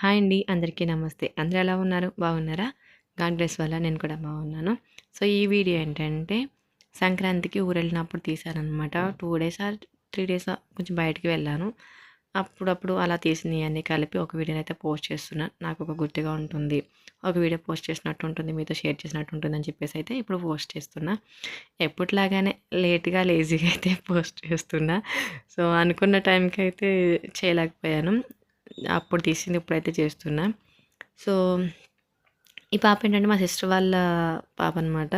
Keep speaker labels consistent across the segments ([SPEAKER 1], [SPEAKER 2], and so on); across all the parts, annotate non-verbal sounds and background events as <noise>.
[SPEAKER 1] Hi అండి అందరికీ నమస్తే. అందరూ ఎలా ఉన్నారు? బాగున్నారా? గాడ్ బ్లెస్ వల్ల నేను కూడా బాగున్నాను. సో ఈ వీడియో ఏంటంటే సంక్రాంతికి ఊరు వెళ్ళినప్పుడు తీశానమాట two days or three days కొంచెం బయటికి వెళ్ళాను. అప్పుడప్పుడు అలా తీసినవి అన్నీ కలిపి ఒక వీడియోని అయితే పోస్ట్ చేస్తున్నాను నాకు ఒక గుర్తుగా ఉంటుంది. ఒక వీడియో పోస్ట్ చేసినట్టు ఉంటుంది మీతో షేర్ చేసినట్టు ఉంటుంది అని చెప్పేసి అయితే ఇప్పుడు పోస్ట్ చేస్తున్నా. ఎప్పటిలాగానే లేట్గా లేజీగా అయితే <laughs> పోస్ట్ చేస్తున్నా. సో అనుకున్న టైంకి అయితే చేయలేకపోయాను. అప్పుడు తీసింది ఇప్పుడైతే చేస్తున్నా. సో ఈ పాప ఏంటంటే మా సిస్టర్ వాళ్ళ పాప అనమాట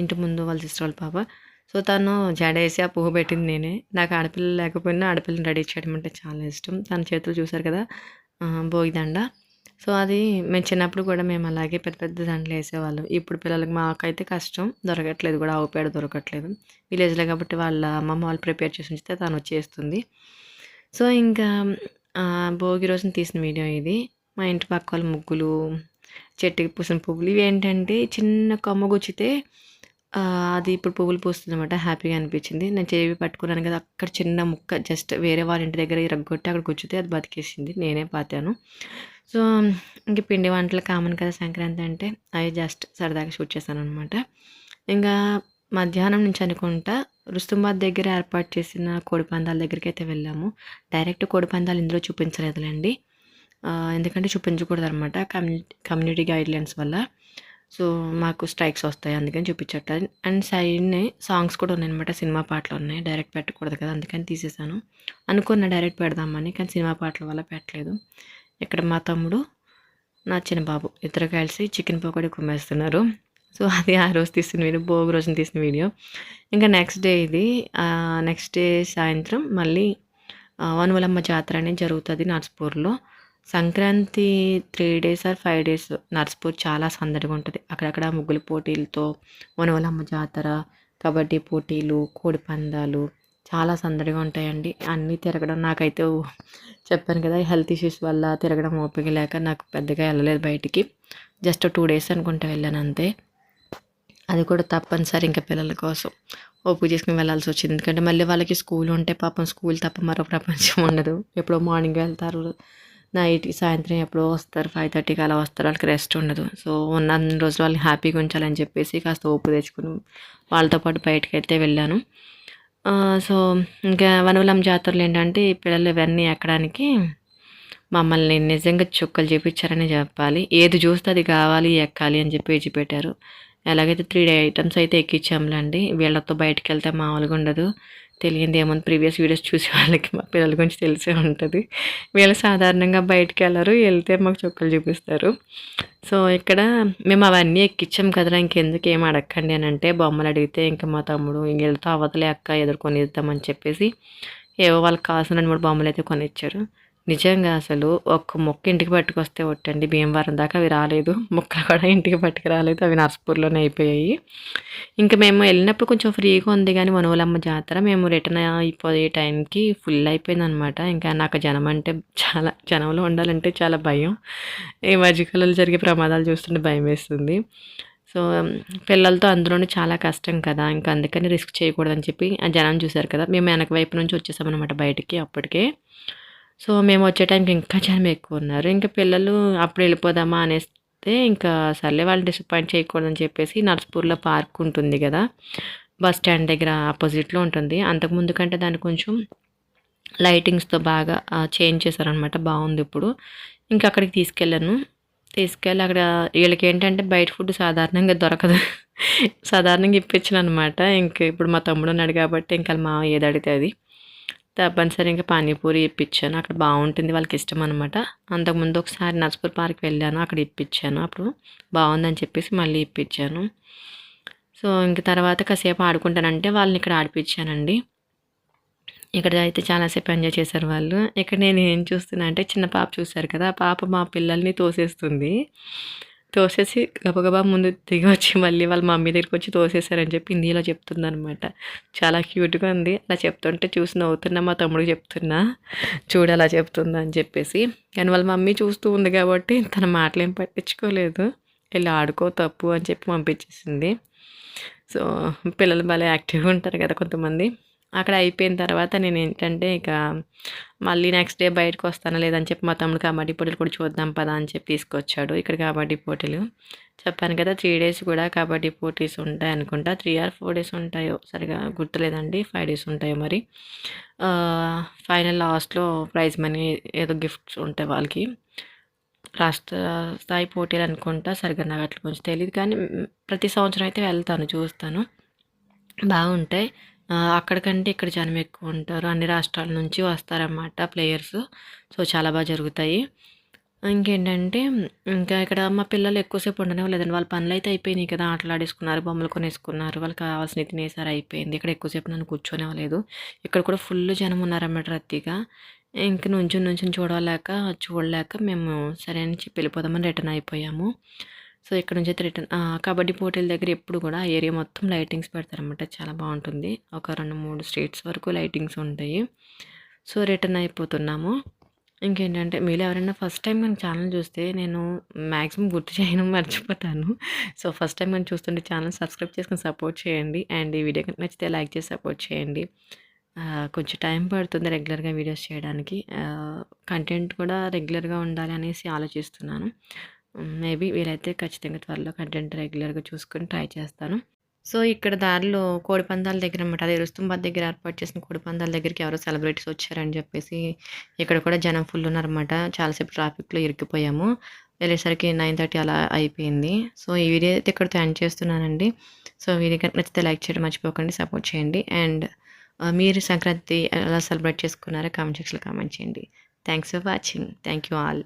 [SPEAKER 1] ఇంటి ముందు వాళ్ళ సిస్టర్ వాళ్ళ పాప. సో తను జడేసి ఆ పువ్వు పెట్టింది నేనే. నాకు ఆడపిల్ల లేకపోయినా ఆడపిల్లని రెడీ చేయడం అంటే చాలా ఇష్టం. తన చేతులు చూసారు కదా భోగిదండ సో అది మేము చిన్నప్పుడు కూడా మేము అలాగే పెద్ద పెద్ద దండలు వేసేవాళ్ళం. ఇప్పుడు పిల్లలకి మాకైతే కష్టం. దొరకట్లేదు కూడా ఆవు పేడ దొరకట్లేదు. విలేజ్లో కాబట్టి వాళ్ళ అమ్మమ్మ వాళ్ళు ప్రిపేర్ చేసి ఉంచితే తను వచ్చేస్తుంది. సో ఇంకా భోగి రోజున తీసిన వీడియో ఇది. మా ఇంటి పక్క వాళ్ళ ముగ్గులు చెట్టుకి పూసిన పువ్వులు ఇవి ఏంటంటే చిన్న కొమ్మ గుచ్చితే అది ఇప్పుడు పువ్వులు పూస్తుందన్నమాట. హ్యాపీగా అనిపించింది. నేను చేవి పట్టుకున్నాను కదా అక్కడ చిన్న ముక్క జస్ట్ వేరే వాళ్ళ ఇంటి దగ్గర ఇరగొట్టి అక్కడ గుచ్చితే అది బతికేసింది. నేనే పాతాను. సో ఇంక పిండి వంటలు కామన్ కదా సంక్రాంతి అంటే అవి జస్ట్ సరదాగా షూట్ చేశాను అనమాట ఇంకా మధ్యాహ్నం నుంచి అనుకుంటా రుస్తుంబాద్ దగ్గర ఏర్పాటు చేసిన కోడిపందాల దగ్గరికి అయితే వెళ్ళాము. డైరెక్ట్ కోడిపందాలు ఇందులో చూపించలేదులేండి. ఎందుకంటే చూపించకూడదు అనమాట కమ్యూనిటీ కమ్యూనిటీ గైడ్లైన్స్ వల్ల. సో మాకు స్ట్రైక్స్ వస్తాయి అందుకని చూపించట అండ్ సైడ్ని సాంగ్స్ కూడా ఉన్నాయన్నమాట సినిమా పాటలు ఉన్నాయి. డైరెక్ట్ పెట్టకూడదు కదా అందుకని తీసేసాను. అనుకున్న డైరెక్ట్ పెడదామని కానీ సినిమా పాటల వల్ల పెట్టలేదు. ఇక్కడ మా తమ్ముడు నా చిన్న బాబు ఇద్దరు కలిసి చికెన్ పకోడీ కుమ్మేస్తున్నారు. సో అది ఆ రోజు తీసిన వీడియో భోగి రోజున తీసిన వీడియో. ఇంకా నెక్స్ట్ డే ఇది. నెక్స్ట్ డే సాయంత్రం మళ్ళీ వనవలమ్మ జాతర అనేది జరుగుతుంది నర్స్పూర్లో. Sankranti three days or five days Narsapur చాలా సందడిగా ఉంటుంది. అక్కడక్కడ ముగ్గుల పోటీలతో వనవలమ్మ జాతర కబడ్డీ పోటీలు కోడి పందాలు చాలా సందడిగా ఉంటాయండి. అన్నీ తిరగడం నాకైతే చెప్పాను కదా హెల్త్ ఇష్యూస్ వల్ల తిరగడం ఓపిక లేక నాకు పెద్దగా వెళ్ళలేదు బయటికి. జస్ట్ టూ డేస్ అనుకుంటా వెళ్ళాను అంతే. అది కూడా తప్పనిసరి ఇంకా పిల్లల కోసం. ఓపిక చేసుకుని వెళ్ళాల్సి వచ్చింది. ఎందుకంటే మళ్ళీ వాళ్ళకి స్కూల్ ఉంటే పాపం స్కూల్ తప్ప మరో ప్రపంచం ఉండదు. ఎప్పుడో మార్నింగ్ వెళ్తారు. నైట్ సాయంత్రం ఎప్పుడో వస్తారు. ఫైవ్ థర్టీకి అలా వస్తారు. వాళ్ళకి రెస్ట్ ఉండదు. సో ఉన్న రోజులు వాళ్ళని హ్యాపీగా ఉంచాలని చెప్పేసి కాస్త ఓపు తెచ్చుకుని వాళ్ళతో పాటు బయటకు అయితే వెళ్ళాను. సో ఇంకా వనవలం జాతరలు ఏంటంటే పిల్లలు ఇవన్నీ ఎక్కడానికి మమ్మల్ని నిజంగా చుక్కలు చూపించారని చెప్పాలి. ఏది చూస్తే అది కావాలి ఎక్కాలి అని చెప్పి పెట్టారు ఎలాగైతే త్రీ డే ఐటమ్స్ అయితే ఎక్కించాంలేండి వీళ్ళతో బయటకు వెళ్తే మామూలుగా ఉండదు. తెలియంది ఏమో ప్రీవియస్ వీడియోస్ చూసే వాళ్ళకి మా పిల్లల గురించి తెలిసే ఉంటుంది. వీళ్ళు సాధారణంగా బయటికి వెళ్ళరు వెళ్తే మాకు చుక్కలు చూపిస్తారు. సో ఇక్కడ మేము అవన్నీ ఎక్కించాం కదరా ఇంకెందుకు ఏం అడగండి అని అంటే బొమ్మలు అడిగితే ఇంకా మా తమ్ముడు ఇంకెళ్తా అవతలే అక్క ఎదుర్కొని ఇద్దామని చెప్పేసి ఏవో వాళ్ళకి కావాల్సిన రెండు మూడు బొమ్మలు అయితే కొనిచ్చారు. నిజంగా అసలు ఒక్క మొక్క ఇంటికి పట్టుకొస్తే ఒట్టండి భీమవరం దాకా అవి రాలేదు. మొక్కలు కూడా ఇంటికి పట్టుకు రాలేదు. అవి నర్సపూర్లోనే అయిపోయాయి. ఇంకా మేము వెళ్ళినప్పుడు కొంచెం ఫ్రీగా ఉంది కానీ మనవలమ్మ జాతర మేము రిటర్న్ అయిపోయే టైంకి ఫుల్ అయిపోయిందనమాట. ఇంకా నాకు జనం అంటే చాలా జనంలో ఉండాలంటే చాలా భయం. ఈ మధ్యకాలంలో జరిగే ప్రమాదాలు చూస్తుంటే భయం వేస్తుంది. సో పిల్లలతో అందులోనే చాలా కష్టం కదా. ఇంకా అందుకని రిస్క్ చేయకూడదని చెప్పి ఆ జనం చూశారు కదా. మేము వెనక వైపు నుంచి వచ్చేసామన్నమాట బయటికి అప్పటికే. సో మేము వచ్చే టైంకి ఇంకా జనం ఎక్కువ ఉన్నారు. ఇంకా పిల్లలు అప్పుడు వెళ్ళిపోదామా అనేస్తే ఇంకా సర్లే వాళ్ళు డిసప్పాయింట్ చేయకూడదని చెప్పేసి నర్స్పూర్లో పార్క్ ఉంటుంది కదా బస్ స్టాండ్ దగ్గర ఆపోజిట్లో ఉంటుంది. అంతకుముందు కంటే దాన్ని కొంచెం లైటింగ్స్తో బాగా చేంజ్ చేశారనమాట. బాగుంది ఇప్పుడు. ఇంకా అక్కడికి తీసుకెళ్ళాను. తీసుకెళ్ళి అక్కడ వీళ్ళకి ఏంటంటే బయట ఫుడ్ సాధారణంగా దొరకదు. <laughs> సాధారణంగా ఇప్పించాను అనమాట ఇంక ఇప్పుడు మా తమ్ముడు ఉన్నాడు కాబట్టి ఇంకా మా ఏది అడిగితే అది. తప్పనిసరి ఇంకా పానీపూరి ఇప్పించాను అక్కడ బాగుంటుంది వాళ్ళకి ఇష్టం అనమాట అంతకుముందు ఒకసారి నర్సపూర్ పార్క్ వెళ్ళాను. అక్కడ ఇప్పించాను అప్పుడు బాగుందని చెప్పేసి మళ్ళీ ఇప్పించాను సో ఇంక తర్వాత కాసేపు ఆడుకుంటానంటే వాళ్ళని ఇక్కడ ఆడిపించానండి ఇక్కడ అయితే చాలాసేపు ఎంజాయ్ చేశారు వాళ్ళు. ఇక్కడ నేను ఏం చూస్తున్నా అంటే చిన్న పాప చూశారు కదా. ఆ పాప మా పిల్లల్ని తోసేస్తుంది. తోసేసి గబగబా ముందు దిగి వచ్చి మళ్ళీ వాళ్ళ మమ్మీ దగ్గరికి వచ్చి తోసేసారని చెప్పి హిందీలో చెప్తుంది అనమాట చాలా క్యూట్గా ఉంది. అలా చెప్తుంటే చూసి నవ్వుతున్నా మా తమ్ముడికి చెప్తున్నా చూడు అలా చెప్తుందా అని చెప్పేసి. కానీ వాళ్ళ మమ్మీ చూస్తూ ఉంది కాబట్టి తన మాటలు ఏం పట్టించుకోలేదు. వెళ్ళి ఆడుకో తప్పు అని చెప్పి పంపించేసింది. సో పిల్లలు భలే యాక్టివ్గా ఉంటారు కదా కొంతమంది. అక్కడ అయిపోయిన తర్వాత నేను ఏంటంటే ఇక మళ్ళీ నెక్స్ట్ డే బయటకు వస్తాను లేదని చెప్పి మా తమ్ముడు కబడ్డీ పోటీలు కూడా చూద్దాం పదా అని చెప్పి తీసుకొచ్చాడు. ఇక్కడ కబడ్డీ పోటీలు. చెప్పాను కదా త్రీ డేస్ కూడా కబడ్డీ పోటీస్ ఉంటాయి అనుకుంటా. త్రీ ఆర్ ఫోర్ డేస్ ఉంటాయో సరిగా గుర్తులేదండి. ఫైవ్ డేస్ ఉంటాయో మరి. ఫైనల్ లాస్ట్లో ప్రైజ్ మనీ ఏదో గిఫ్ట్స్ ఉంటాయి వాళ్ళకి. రాష్ట్ర స్థాయి పోటీలు అనుకుంటా సరిగ్గా నాకు అట్లా కొంచెం తెలియదు కానీ ప్రతి సంవత్సరం అయితే వెళ్తాను చూస్తాను. బాగుంటాయి. అక్కడికంటే ఇక్కడ జనం ఎక్కువ ఉంటారు. అన్ని రాష్ట్రాల నుంచి వస్తారన్నమాట ప్లేయర్స్. సో చాలా బాగా జరుగుతాయి. ఇంకేంటంటే ఇంకా ఇక్కడ మా పిల్లలు ఎక్కువసేపు ఉండనివ్వలేదండి వాళ్ళ పనులు అయితే అయిపోయినాయి కదా. ఆటలాడేసుకున్నారు బొమ్మలు కొనేసుకున్నారు. వాళ్ళకి కావాల్సిన తినేసారి అయిపోయింది. ఇక్కడ ఎక్కువసేపు నన్ను కూర్చోనివ్వలేదు ఇక్కడ కూడా ఫుల్ జనం ఉన్నారన్నమాట రద్దీగా. ఇంక నుంచుని నుంచుని చూడలేక చూడలేక మేము సరే అని చెప్పి వెళ్ళిపోదామని రిటర్న్ అయిపోయాము. సో ఇక్కడ నుంచి అయితే రిటర్న్ కబడ్డీ పోటీల దగ్గర ఎప్పుడు కూడా ఆ ఏరియా మొత్తం లైటింగ్స్ పెడతారనమాట చాలా బాగుంటుంది. ఒక రెండు మూడు స్ట్రీట్స్ వరకు లైటింగ్స్ ఉంటాయి. సో రిటర్న్ అయిపోతున్నాము. ఇంకేంటంటే మీరు ఎవరైనా ఫస్ట్ టైం కానీ ఛానల్ చూస్తే నేను మ్యాక్సిమం గుర్తు చేయను మర్చిపోతాను. సో ఫస్ట్ టైం మనం చూస్తుంటే ఛానల్ సబ్స్క్రైబ్ చేసుకొని సపోర్ట్ చేయండి. అండ్ ఈ వీడియో నచ్చితే లైక్ చేసి సపోర్ట్ చేయండి. కొంచెం టైం పడుతుంది రెగ్యులర్గా వీడియోస్ చేయడానికి. కంటెంట్ కూడా రెగ్యులర్గా ఉండాలి అనేసి ఆలోచిస్తున్నాను. మేబీ వీలైతే ఖచ్చితంగా త్వరలో కంటెంట్ రెగ్యులర్గా చూసుకొని ట్రై చేస్తాను. సో ఇక్కడ దారిలో కోడిపందాల దగ్గర అనమాట అదే రుస్తుంబాద్ దగ్గర ఏర్పాటు చేసిన కోడిపందాల దగ్గరికి ఎవరో సెలబ్రిటీస్ వచ్చారని చెప్పేసి ఇక్కడ కూడా జనం ఫుల్ ఉన్నారనమాట చాలాసేపు ట్రాఫిక్లో ఇరికిపోయాము. వెళ్ళేసరికి నైన్ థర్టీ అలా అయిపోయింది. సో ఈ వీడియో అయితే ఇక్కడితో ఎండ్ చేస్తున్నానండి. సో వీడియో కనుక నచ్చితే లైక్ చేయడం మర్చిపోకండి సపోర్ట్ చేయండి. అండ్ మీరు సంక్రాంతి ఎలా సెలబ్రేట్ చేసుకున్నారో కామెంట్ సెక్షన్లో కామెంట్ చేయండి. Thanks for watching. Thank you all.